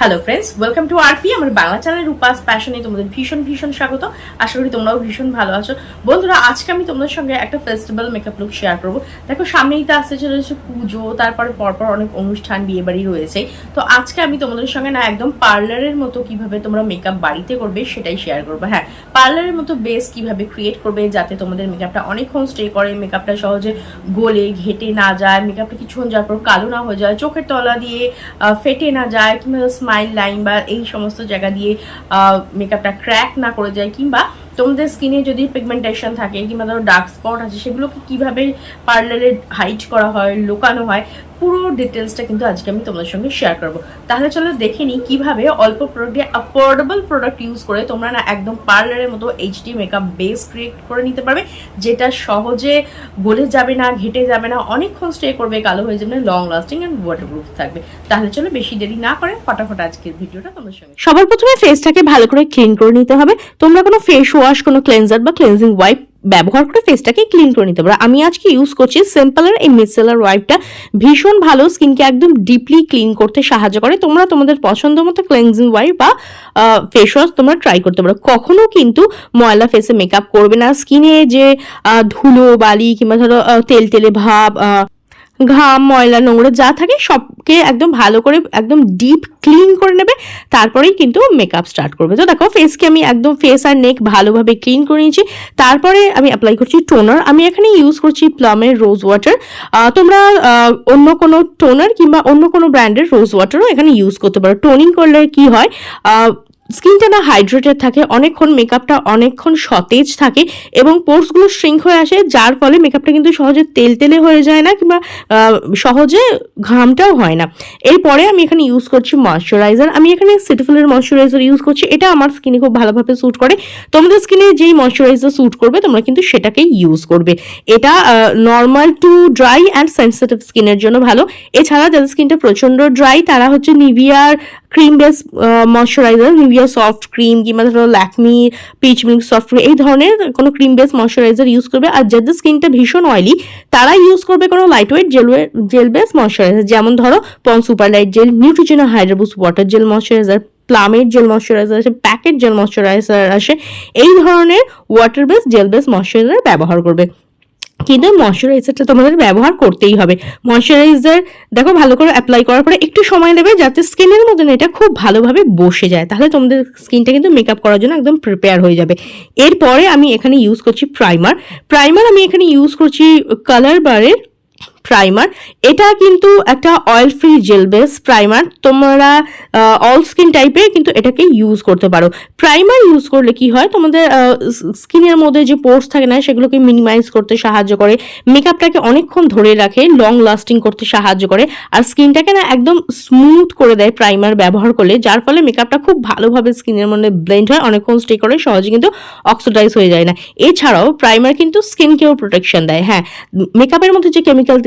Hello friends welcome to RP আমার Bangla channel Rupa's প্যাশনে তোমাদের ভীষণ ভীষণ স্বাগত। আশা করি তোমরাও ভীষণ ভালো আছো। বন্ধুরা, আজকে আমি তোমাদের সঙ্গে একটা ফেস্টিভ্যাল মেকআপ লুক শেয়ার করব। দেখো, সামনেই তো আসতে চলেছে পুজো, তারপরে পরপর অনেক অনুষ্ঠান বিয়ে বাড়ি রয়েছে। তো আজকে আমি তোমাদের সঙ্গে না একদম পার্লারের মতো কীভাবে তোমরা মেকআপ বাড়িতে করবে সেটাই শেয়ার করব। হ্যাঁ পার্লারের মতো বেস কীভাবে ক্রিয়েট করবে যাতে তোমাদের মেকআপটা অনেকক্ষণ স্টে করে মেকআপটা সহজে গলে, ঘেটে না যায় মেকআপটা কিছুক্ষণ যাওয়ার পর কালো না হয়ে যায়, চোখের তলা দিয়ে ফেটে না যায়, কিংবা স্মাইল লাইন বা এই সমস্ত জায়গা দিয়ে মেকআপটা ক্র্যাক না করে যায়, কিংবা তোমাদের স্কিনে যদি পিগমেন্টেশন থাকে, কিংবা ধরো ডার্ক স্পট আছে, সেগুলোকে কীভাবে পার্লারে হাইট করা হয়, লুকানো হয় পুরো ডিটেলসটা কিন্তু আজকে আমি তোমাদের সঙ্গে শেয়ার করব। তাহলে চলো দেখে নিই কীভাবে অল্প প্রোডাক্টে অ্যাফোর্ডেবল প্রোডাক্ট ইউজ করে তোমরা না একদম পার্লারের মতো এইচডি মেকআপ বেস ক্রিয়েট করে নিতে পারবে, যেটা সহজে গলে যাবে না, ঘেটে যাবে না, অনেকক্ষণ স্টে করবে, কালো হয়ে যাবে লং লাস্টিং অ্যান্ড ওয়াটারপ্রুফ থাকবে। তাহলে চলো বেশি দেরি না করে ফটাফট আজকের ভিডিওটা তোমাদের সঙ্গে সবার প্রথমে ফেসটাকে ভালো করে ক্লিন করে নিতে হবে। তোমরা কোনো ফেস ওয়াশ কোনো ক্লেনজার বা ক্লেনজিং ওয়াইপ ব্যবহার করে ফেসটাকে ক্লিন করে নিতে পারো আমি আজকে ইউজ করছি সিম্পলের এই মিসেলার ওয়াইপটা ভীষণ ভালো স্কিনকে একদম ডিপলি ক্লিন করতে সাহায্য করে। তোমরা তোমাদের পছন্দ মতো ক্লেন্সিং ওয়াইপ বা ফেস ওয়াশ তোমরা ট্রাই করতে পারো। কখনো কিন্তু ময়লা ফেসে মেকআপ করবে না। স্কিনে যে ধুলো, বালি কিংবা ধরো তেল তেলে ভাব ঘাম, ময়লা, নোংরা যা থাকে সবকে একদম ভালো করে একদম ডিপ ক্লিন করে নেবে, তারপরেই কিন্তু মেকআপ স্টার্ট করবে। তো দেখো ফেসকে আমি একদম ফেস আর নেক ভালোভাবে ক্লিন করে নিয়েছি। তারপরে আমি অ্যাপ্লাই করছি টোনার আমি এখানে ইউজ করছি প্লামের রোজ ওয়াটার তোমরা অন্য কোনো টোনার কিংবা অন্য কোনো ব্র্যান্ডের রোজ ওয়াটারও এখানে ইউজ করতে পারো। টোনিং করলে কি হয়? স্কিনটা না হাইড্রেটেড থাকে, অনেকক্ষণ মেকআপটা অনেকক্ষণ সতেজ থাকে এবং পোর্সগুলো শ্রিঙ্ক হয়ে আসে, যার ফলে মেকআপটা কিন্তু সহজে তেল তেলে হয়ে যায় না কিংবা সহজে ঘামটাও হয় না। এরপরে আমি এখানে ইউজ করছি ময়শ্চারাইজার আমি এখানে সিটিফুলের ময়শ্চারাইজার ইউজ করছি। এটা আমার স্কিনে খুব ভালোভাবে স্যুট করে। তোমাদের স্কিনে যেই ময়শ্চারাইজার স্যুট করবে, তোমরা কিন্তু সেটাকেই ইউজ করবে। এটা normal to dry and sensitive স্কিনের জন্য ভালো। এছাড়া যাদের স্কিনটা প্রচণ্ড ড্রাই তারা হচ্ছে নিভিয়ার cream base moisturiser Nivea soft cream কিংবা ধরো Lakme peach milk soft cream এই ধরনের কোনো ক্রিম বেস ময়শ্চারাইজার ইউজ করবে। আর যাদের স্কিনটা ভীষণ অয়েলি তারা ইউজ করবে কোনো light weight gel gel base moisturiser যেমন ধরো Pond's super light gel Neutrogena Hydro Boost water gel moisturiser প্লামের gel moisturiser আসে প্যাকেট জেল ময়শ্চারাইজার আসে, এই ধরনের water base gel base moisturiser ব্যবহার করবে। কিন্তু ময়শ্চারাইজারটা তোমাদের ব্যবহার করতেই হবে। ময়শ্চারাইজার দেখো ভালো করে অ্যাপ্লাই করার পরে একটু সময় দেবে যাতে স্কিনের মধ্যে এটা খুব ভালোভাবে বসে যায়। তাহলে তোমাদের স্কিনটা কিন্তু মেকআপ করার জন্য একদম প্রিপেয়ার হয়ে যাবে। এরপরে আমি এখানে ইউজ করছি প্রাইমার প্রাইমার আমি এখানে ইউজ করছি কালার বারের প্রাইমার এটা কিন্তু একটা oil free gel base primer তোমরা অল স্কিন টাইপে কিন্তু এটাকে ইউজ করতে পারো। প্রাইমার ইউজ করলে কি হয়? তোমাদের স্কিনের মধ্যে যে পোর্স থাকে না, সেগুলোকে মিনিমাইজ করতে সাহায্য করে। মেকআপটাকে অনেকক্ষণ ধরে রাখে লং লাস্টিং করতে সাহায্য করে। আর স্কিনটাকে না একদম স্মুথ করে দেয় প্রাইমার ব্যবহার করলে, যার ফলে মেকআপটা খুব ভালোভাবে স্কিনের মধ্যে ব্লেন্ড হয়, অনেকক্ষণ স্টে করে, সহজে কিন্তু অক্সিডাইজ হয়ে যায় না। এছাড়াও প্রাইমার কিন্তু স্কিনকেও প্রোটেকশন দেয় হ্যাঁ। মেকআপের মধ্যে যে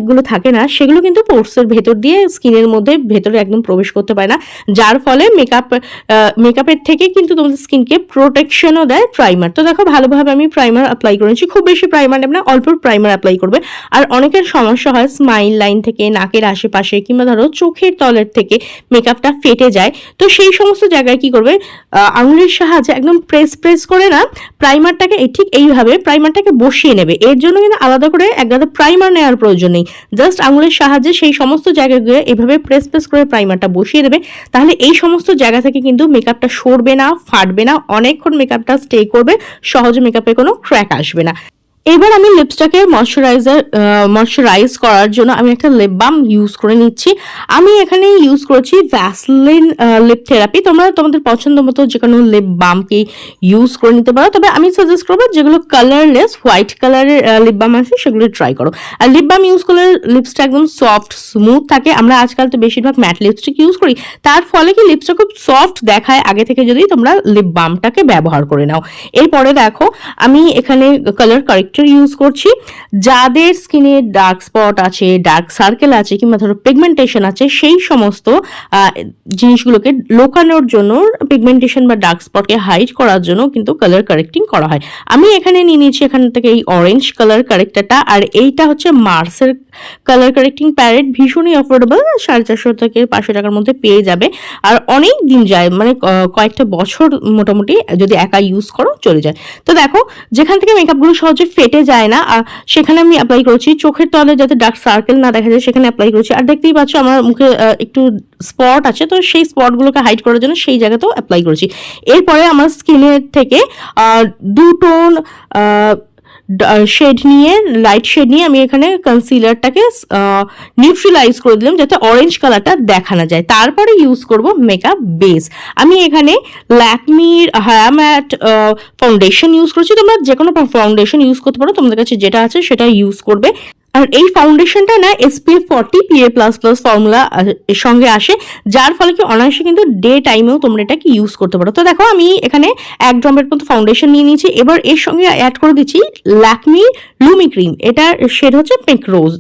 কেমিক্যালগুলো থাকে না, সেগুলো কিন্তু পোর্সের ভেতর দিয়ে স্কিনের মধ্যে ভেতরে একদম প্রবেশ করতে পারে না। যার ফলে মেকআপ মেকআপের থেকে কিন্তু তোমাদের স্কিনকে প্রোটেকশনও দেয় প্রাইমার তো দেখো ভালোভাবে আমি প্রাইমার অ্যাপ্লাই করেছি, খুব বেশি প্রাইমার না অল্প প্রাইমার অ্যাপ্লাই করবে। আর অনেকের সমস্যা হয় স্মাইল লাইন থেকে, নাকের আশেপাশে কিংবা ধরো চোখের তলের থেকে মেকআপটা ফেটে যায়। তো সেই সমস্ত জায়গায় কি করবে আঙুলের সাহায্যে একদম প্রেস প্রেস করে না প্রাইমারটাকে ঠিক এইভাবে প্রাইমারটাকে বসিয়ে নেবে। এর জন্য কিন্তু আলাদা করে এক গাদা প্রাইমার নেওয়ার প্রয়োজন নেই। জাস্ট আঙুলের সাহায্যে সেই সমস্ত জায়গাগুলো এভাবে প্রেস প্রেস করে প্রাইমারটা বসিয়ে দেবে। তাহলে এই সমস্ত জায়গা থেকে কিন্তু মেকআপটা সরবে না, ফাটবে না, অনেকক্ষণ মেকআপটা স্টে করবে, সহজে মেকআপে কোনো ক্র্যাক আসবে না। এবার আমি লিপসটাকে ময়শ্চারাইজার ময়শ্চারাইজ করার জন্য আমি একটা লিপ বাম ইউজ করে নিচ্ছি। আমি এখানে ইউজ করেছি ভ্যাসলিন লিপ থেরাপি তোমরা তোমাদের পছন্দ মতো যে কোনো লিপ বামকে ইউজ করে নিতে পারো। তবে আমি সাজেস্ট করব যেগুলো কালারলেস হোয়াইট কালারের লিপ বাম আছে, সেগুলো ট্রাই করো। আর লিপ বাম ইউজ করলে লিপসটা একদম সফট স্মুথ থাকে। আমরা আজকাল তো বেশিরভাগ ম্যাট লিপস্টিক ইউজ করি। তার ফলে কি লিপসটা খুব সফট দেখায়। আগে থেকে যদি তোমরা লিপ বামটাকে ব্যবহার করে নাও। এরপরে দেখো, আমি এখানে কালার কারেক্ট কারেক্টর ইউজ করছি, যাদের স্কিনে ডার্ক স্পট আছে ডার্ক সার্কেল আছে, কিংবা ধরো পিগমেন্টেশন আছে, সেই সমস্ত জিনিসগুলোকে লোকানোর জন্য পিগমেন্টেশন বা ডার্ক স্পটকে হাইড করার জন্য কিন্তু কালার কারেক্টিং করা হয়। আমি এখানে নিয়ে নিয়েছি এখান থেকে এই অরেঞ্জ কালার কারেক্টারটা আর এইটা হচ্ছে মার্সের কালার কারেক্টিং প্যারেট ভীষণই অফোর্ডেবল সাড়ে চারশো থেকে পাঁচশো টাকার মধ্যে পেয়ে যাবে। আর অনেক দিন যায় মানে কয়েকটা বছর মোটামুটি যদি একা ইউজ করো, চলে যায়। তো দেখো, যেখান থেকে মেকআপগুলো সহজে ফেটে যায় না। আর সেখানে আমি অ্যাপ্লাই করেছি। চোখের তলে যাতে ডার্ক সার্কেল না দেখা যায় সেখানে অ্যাপ্লাই করেছি। আর দেখতেই পাচ্ছ আমার মুখে একটু স্পট আছে। তো সেই স্পটগুলোকে হাইড করার জন্য সেই জায়গাতেও অ্যাপ্লাই করেছি। এরপরে আমার স্কিনের থেকে আহ, দু টোন শেড নিয়ে লাইট শেড নিয়ে আমি এখানে কনসিলারটাকে নিউট্রিলাইজ করে দিলাম যাতে অরেঞ্জ কালারটা দেখানো যায়। তারপরে ইউজ করব মেকআপ বেস আমি এখানে ল্যাকমির হায়া ম্যাট ফাউন্ডেশন ইউজ করেছি। তোমরা যে কোনো ফাউন্ডেশন ইউজ করতে পারো। তোমাদের কাছে যেটা আছে সেটা ইউজ করবে। আর এই ফাউন্ডেশনটা না SPF forty PA plus plus formula এর সঙ্গে আসে, যার ফলে কি অনায়াসে কিন্তু ডে টাইমেও তোমরা এটাকে ইউজ করতে পারো। তো দেখো, আমি এখানে এক ড্রমের মতো ফাউন্ডেশন নিয়ে নিয়েছি। এবার এর সঙ্গে অ্যাড করে দিচ্ছি ল্যাকমি লুমি ক্রিম এটার শেড হচ্ছে পিঙ্ক রোজ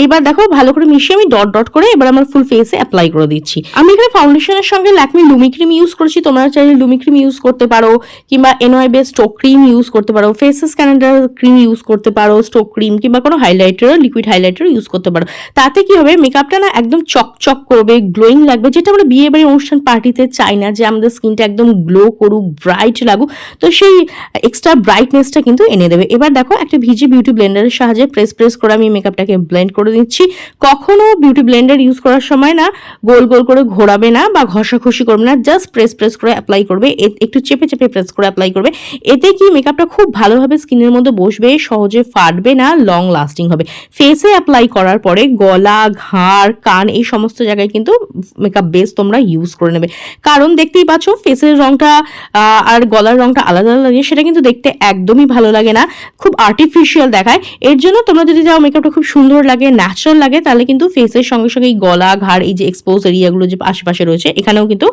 এইবার দেখো, ভালো করে মিশিয়ে আমি ডট ডট করে এবার আমার ফুল ফেসে অ্যাপ্লাই করে দিচ্ছি। আমি এখানে ফাউন্ডেশনের সঙ্গে ল্যাকমি লুমি ক্রিম ইউজ করছি। তোমরা চাইলে লুমি ক্রিম ইউজ করতে পারো, কিংবা এনওয়াই বেস স্টোক ক্রিম ইউজ করতে পারো। ফেসেস ক্যানাডার ক্রিম ইউজ করতে পারো স্টোক ক্রিম কিংবা কোনো হাইলাইটার লিকুইড হাইলাইটার ইউজ করতে পারো। তাতে কি হবে? মেকআপটা না একদম চকচক করবে গ্লোয়িং লাগবে, যেটা আমরা বিয়ে বাড়ি অনুষ্ঠান পার্টিতে চাই না যে আমাদের স্কিনটা একদম গ্লো করুক ব্রাইট লাগুক। তো সেই এক্সট্রা ব্রাইটনেসটা কিন্তু এনে দেবে। এবার দেখো, একটা ভিজি বিউটি ব্লেন্ডারের সাহায্যে প্রেস প্রেস করে আমি মেকআপটাকে ব্লেন্ড করে দিচ্ছি। কখনো বিউটি ব্লেন্ডার ইউজ করার সময় না গোল গোল করে ঘোরাবে না বা ঘষাঘষি করবে না জাস্ট প্রেস প্রেস করে অ্যাপ্লাই করবে। একটু চেপে চেপে প্রেস করে অ্যাপ্লাই করবে। এতে কি মেকআপটা খুব ভালোভাবে স্কিনের মধ্যে বসবে, সহজে ফাটবে না লং লাস্টিং হবে। ফেসে অ্যাপ্লাই করার পরে গলা, ঘাড়, কান এই সমস্ত জায়গায় কিন্তু মেকআপ বেস তোমরা ইউজ করে নেবে। কারণ দেখতেই পাচ্ছ ফেসের রংটা আর গলার রংটা আলাদা আলাদা লাগে, সেটা কিন্তু দেখতে একদমই ভালো লাগে না। খুব আর্টিফিশিয়াল দেখায়। এর জন্য তোমরা যদি চাও মেকআপটা খুব সুন্দর লাগে ন্যাচারাল লাগে, তাহলে কিন্তু ফেসের সঙ্গে সঙ্গে এই গলা, ঘাড়, এই যে এক্সপোজ এরিয়াগুলো যে আশেপাশে রয়েছে, এখানেও কিন্তু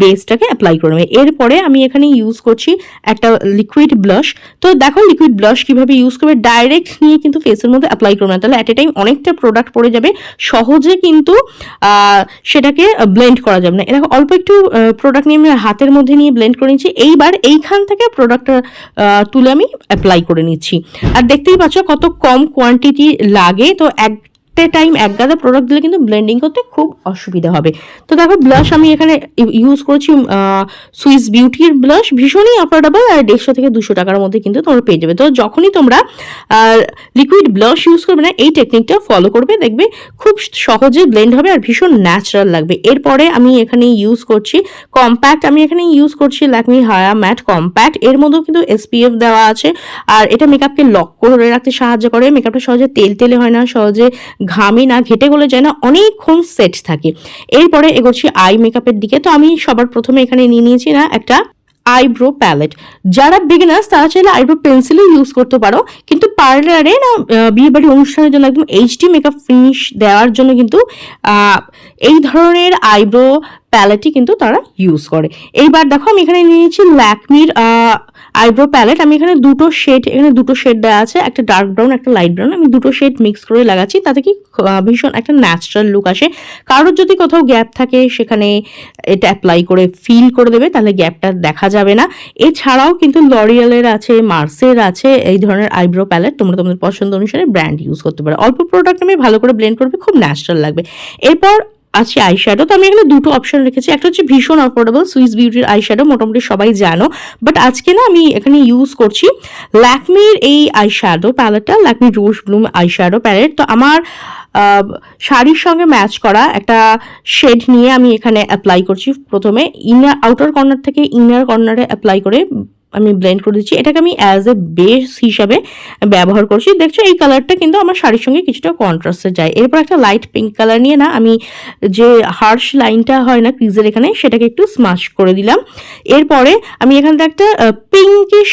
বেসটাকে অ্যাপ্লাই করে নেবে। এরপরে আমি এখানে ইউজ করছি একটা লিকুইড ব্লাশ তো দেখো লিকুইড ব্লাশ কীভাবে ইউজ করবে? ডাইরেক্ট নিয়ে কিন্তু ফেসের মধ্যে অ্যাপ্লাই করবে না, তাহলে অ্যাট এ টাইম অনেকটা প্রোডাক্ট পড়ে যাবে, সহজে কিন্তু সেটাকে ব্লেন্ড করা যাবে না। এরকম অল্প একটু প্রোডাক্ট নিয়ে আমি হাতের মধ্যে নিয়ে ব্লেন্ড করে নিচ্ছি, এইবার এইখান থেকে প্রোডাক্টটা তুলে আমি অ্যাপ্লাই করে নিচ্ছি। আর দেখতেই পাচ্ছ কত কম কোয়ান্টিটি লাগে, তো এক টাইম এক গাদা প্রোডাক্ট দিলে কিন্তু ব্লেন্ডিং করতে খুব অসুবিধা হবে। তো দেখো ব্লাশ আমি এখানে ইউজ করছি সুইস বিউটির ব্লাশ ভীষণই অ্যাফোর্ডেবল আর দেড়শো থেকে দুশো টাকার মধ্যে কিন্তু তোমরা পেয়ে যাবে। তো যখনই তোমরা লিকুইড ব্লাশ ইউজ করবে না, এই টেকনিকটা ফলো করবে, দেখবে খুব সহজে ব্লেন্ড হবে আর ভীষণ ন্যাচারাল লাগবে। এরপরে আমি এখানে ইউজ করছি কম্প্যাক্ট আমি এখানে ইউজ করছি ল্যাকমি হায়া ম্যাট কম্প্যাক্ট এর মধ্যেও কিন্তু এসপিএফ দেওয়া আছে। আর এটা মেকআপকে লক করে রাখতে সাহায্য করে। মেকআপটা সহজে তেল তেলে হয় না, সহজে ঘামে না, ঘেটে গলে যায় না, অনেকক্ষণ সেট থাকে। এরপরে এগোচ্ছি আই মেকআপের দিকে, তো আমি সবার প্রথমে এখানে নিয়ে নিয়েছি না একটা আইব্রো প্যালেট যারা বিগিনার্স তারা চাইলে আইব্রো পেন্সিলও ইউজ করতে পারো, কিন্তু পার্লারে না বিয়ে বাড়ি অনুষ্ঠানের জন্য একদম এইচডি মেকআপ ফিনিশ দেওয়ার জন্য কিন্তু এই ধরনের আইব্রো প্যালেটই কিন্তু তারা ইউজ করে। এইবার দেখো আমি এখানে নিয়েছি ল্যাকমির আইব্রো প্যালেট আমি এখানে দুটো শেড এখানে দুটো শেড দেওয়া আছে, একটা ডার্ক ব্রাউন একটা লাইট ব্রাউন আমি দুটো শেড মিক্স করে লাগাচ্ছি, তাতে কি ভীষণ একটা ন্যাচারাল লুক আসে। কারোর যদি কোথাও গ্যাপ থাকে, সেখানে এটা অ্যাপ্লাই করে ফিল করে দেবে, তাহলে গ্যাপটা দেখা যাবে না। এছাড়াও কিন্তু লরিয়ালের আছে মার্সের আছে, এই ধরনের আইব্রো প্যালেট তোমরা তোমাদের পছন্দ অনুসারে ব্র্যান্ড ইউজ করতে পারো। অল্প প্রোডাক্ট আমি ভালো করে ব্লেন্ড করবে, খুব ন্যাচারাল লাগবে। এরপর আছে আই শ্যাডো তো আমি এখানে দুটো অপশন রেখেছি। একটা হচ্ছে ভীষণ অফোর্ডেবল সুইস বিউটির আই শ্যাডো মোটামুটি সবাই জানো। বাট আজকে না আমি এখানে ইউজ করছি ল্যাকমির এই eye shadow প্যালেটটা Lakme rose bloom eye shadow palette তো আমার শাড়ির সঙ্গে ম্যাচ করা একটা শেড নিয়ে আমি এখানে অ্যাপ্লাই করছি প্রথমে। ইনার আউটার কর্নার থেকে ইনার কর্নারে অ্যাপ্লাই করে আমি ব্লেন্ড করে দিচ্ছি। এটাকে আমি অ্যাজ এ বেস হিসাবে ব্যবহার করছি। দেখছ, এই কালারটা কিন্তু আমার শাড়ির সঙ্গে কিছুটা কন্ট্রাস্টে যায়। এরপর একটা লাইট পিঙ্ক কালার নিয়ে না, আমি যে হার্শ লাইনটা হয় না ক্রিজের এখানে, সেটাকে একটু স্মাশ করে দিলাম। এরপরে আমি এখান থেকে একটা পিঙ্কিশ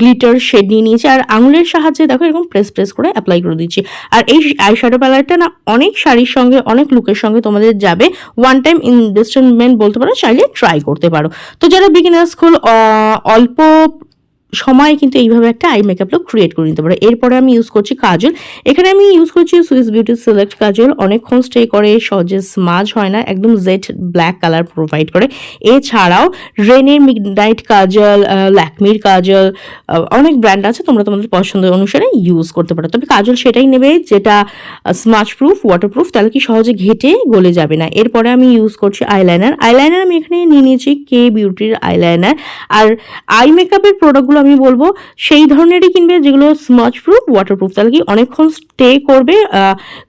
গ্লিটার শেড নিয়ে নিয়েছি। আর আঙুলের সাহায্যে দেখো, এরকম প্রেস প্রেস করে অ্যাপ্লাই করে দিচ্ছি। আর এই আই শ্যাডো কালারটা না, অনেক শাড়ির সঙ্গে, অনেক লুকের সঙ্গে তোমাদের যাবে। ওয়ান টাইম ইনভেস্টমেন্ট বলতে পারো, চাইলে ট্রাই করতে পারো। তো যারা বিগিনার্স স্কুল অল্প সময় কিন্তু এইভাবে একটা আই মেকআপ ক্রিয়েট করে নিতে পারো। এরপরে আমি ইউজ করছি কাজল। এখানে আমি ইউজ করছি সুইস বিউটি সিলেক্ট কাজল। অনেকক্ষণ স্টে করে, সহজে স্মাজ হয় না, একদম জেড ব্ল্যাক কালার প্রোভাইড করে। এছাড়াও রেনের মিডনাইট কাজল ল্যাকমির কাজল অনেক ব্র্যান্ড আছে, তোমরা তোমাদের পছন্দ অনুসারে ইউজ করতে পারো। তবে কাজল সেটাই নেবে যেটা স্মাচ প্রুফ ওয়াটার প্রুফ তাহলে কি সহজে ঘেটে গলে যাবে না। এরপরে আমি ইউজ করছি আইলাইনার আইলাইনার আমি এখানে নিয়ে নিয়েছি কে বিউটির আইলাইনার আর আই মেকআপের প্রোডাক্টগুলো আমি বলব, সেই ধরনেরই কিনবে, যেগুলো স্মাচ প্রুফ ওয়াটারপ্রুফ তাহলে কি অনেকক্ষণ স্টে করবে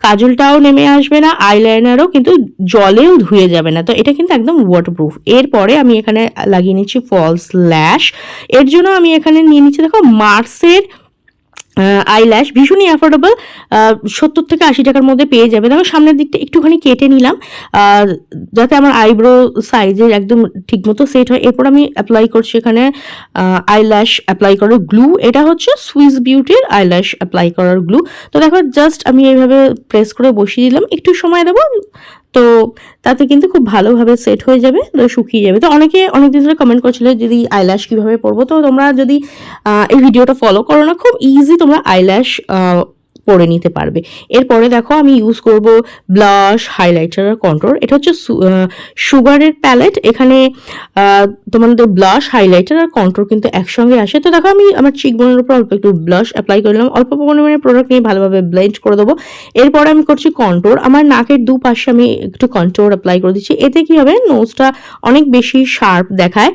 কাজলটাও নেমে আসবে না আইলাইনারও কিন্তু জলেও ধুয়ে যাবে না। তো এটা কিন্তু একদম ওয়াটারপ্রুফ এরপরে আমি এখানে লাগিয়ে নিচ্ছি ফলস ল্যাশ এর জন্য আমি এখানে নিয়ে নিচ্ছি, দেখো মার্সের আইল্যাশ ভীষণই অ্যাফোর্ডেবল সত্তর থেকে আশি টাকার মধ্যে পেয়ে যাবে। দেখো, সামনের দিকটা একটুখানি কেটে নিলাম। যাতে আমার আইব্রো সাইজের একদম ঠিকমতো সেট হয়। এরপর আমি অ্যাপ্লাই করছি এখানে আইল্যাশ অ্যাপ্লাই করার গ্লু এটা হচ্ছে সুইস বিউটির আইল্যাশ অ্যাপ্লাই করার গ্লু তো দেখো জাস্ট আমি এইভাবে প্রেস করে বসিয়ে দিলাম। একটু সময় দেবো। তো তাতে কিন্তু খুব ভালোভাবে সেট হয়ে যাবে, তো শুকিয়ে যাবে। তো অনেকে অনেক দিন ধরে কমেন্ট করছিল যদি আইল্যাশ কীভাবে পরবো? তো তোমরা যদি এই ভিডিওটা ফলো করো না, খুব ইজি তোমরা আইল্যাশ পরে নিতে পারবে। এরপরে দেখো আমি ইউজ করব ব্লাশ হাইলাইটার আর কন্ট্রোল এটা হচ্ছে সুগারের প্যালেট এখানে তোমাদের ব্লাশ হাইলাইটার আর কন্ট্রোল কিন্তু একসঙ্গে আসে। তো দেখো আমি আমার চিক বোনের উপর অল্প একটু ব্লাশ অ্যাপ্লাই করলাম অল্প পরিমাণে প্রোডাক্ট নিয়ে ভালোভাবে ব্লেন্ড করে দেবো। এরপরে আমি করছি কন্ট্রোর আমার নাকের দুপাশে আমি একটু কন্ট্রোর অ্যাপ্লাই করে দিচ্ছি। এতে কি হবে? নোজটা অনেক বেশি শার্প দেখায়।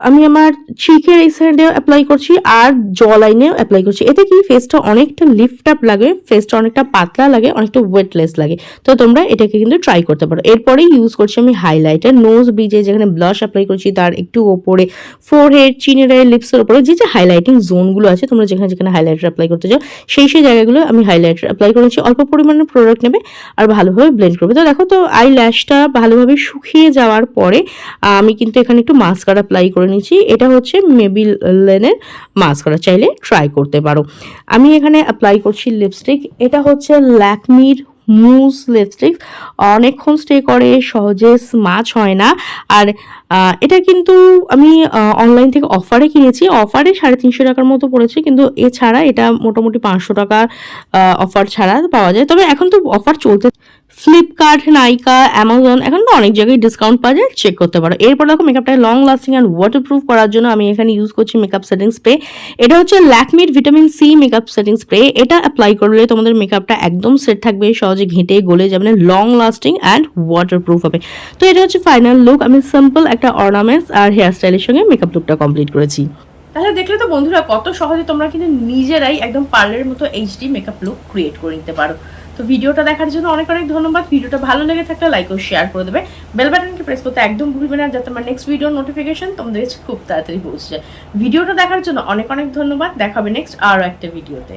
আমি আমার চিকের এই সাইডে অ্যাপ্লাই করছি আর জ লাইনেও অ্যাপ্লাই করছি। এতে কি? ফেসটা অনেকটা লিফট আপ লাগে ফেসটা অনেকটা পাতলা লাগে, অনেকটা ওয়েটলেস লাগে। তো তোমরা এটাকে কিন্তু ট্রাই করতে পারো। এরপরে ইউজ করছি আমি হাইলাইটার নোজ ব্রিজে যেখানে ব্লাশ অ্যাপ্লাই করছি, তার একটু ওপরে ফোরহেড চিনের লিপসের ওপরে যে যে হাইলাইটিং জোনগুলো আছে, তোমরা যেখানে যেখানে হাইলাইটার অ্যাপ্লাই করতে চাও, সেই সেই জায়গাগুলো আমি হাইলাইটার অ্যাপ্লাই করেছি। অল্প পরিমাণে প্রোডাক্ট নেবে আর ভালোভাবে ব্লেন্ড করবে। তো দেখো তো আই ল্যাশটা ভালোভাবে শুকিয়ে যাওয়ার পরে, আমি কিন্তু এখানে একটু মাস্কার অ্যাপ্লাই করে নিচ্ছি। এটা হচ্ছে মেবি লেনের মাস্কারা চাইলে ট্রাই করতে পারো। আমি এখানে অ্যাপ্লাই করছি লিপস্টিক এটা হচ্ছে ল্যাকমির মুজ লিপস্টিক অনেকক্ষণ স্টে করে, সহজে স্মাচ হয় না। আর এটা কিন্তু আমি অনলাইন থেকে অফারে কিনেছি। অফারে সাড়ে তিনশো টাকার মতো পড়েছে, কিন্তু এছাড়া এটা মোটামুটি পাঁচশো টাকার অফার ছাড়া পাওয়া যায়। তবে এখন তো অফার চলতে ফ্লিপকার্ট নাইকা অ্যামাজন এখন তো অনেক জায়গায় ডিসকাউন্ট পাওয়া যায় চেক করতে পারো। এরপর দেখো মেকআপটা লং লাস্টিং অ্যান্ড ওয়াটারপ্রুফ করার জন্য আমি এখানে ইউজ করছি মেকআপ সেটিং স্প্রে এটা হচ্ছে ল্যাকমির vitamin C makeup setting spray এটা অ্যাপ্লাই করলে তোমাদের মেকআপটা একদম সেট থাকবে, সহজে ঘেঁটে গলে যাবে লং লাস্টিং অ্যান্ড ওয়াটারপ্রুফ হবে। তো এটা হচ্ছে ফাইনাল লুক আমি সিম্পল একটা অর্নামেন্টস আর হেয়ার স্টাইলের সঙ্গে মেকআপ লুকটা কমপ্লিট করেছি। তাহলে দেখলে তো বন্ধুরা, কত সহজে তোমরা কিন্তু নিজেরাই একদম পার্লারের মতো এইচডি মেকআপ লুক ক্রিয়েট করে নিতে পারো। তো ভিডিওটা দেখার জন্য অনেক অনেক ধন্যবাদ। ভিডিওটা ভালো লেগে থাকলে লাইক ও শেয়ার করে দেবে। বেল বাটনকে প্রেস করতে একদম ভুলবে না, যাতে আমার নেক্সট ভিডিও নোটিফিকেশন তোমাদের খুব তাড়াতাড়ি পৌঁছে যায়। ভিডিওটা দেখার জন্য অনেক অনেক ধন্যবাদ। দেখাবে নেক্সট আরও একটা ভিডিওতে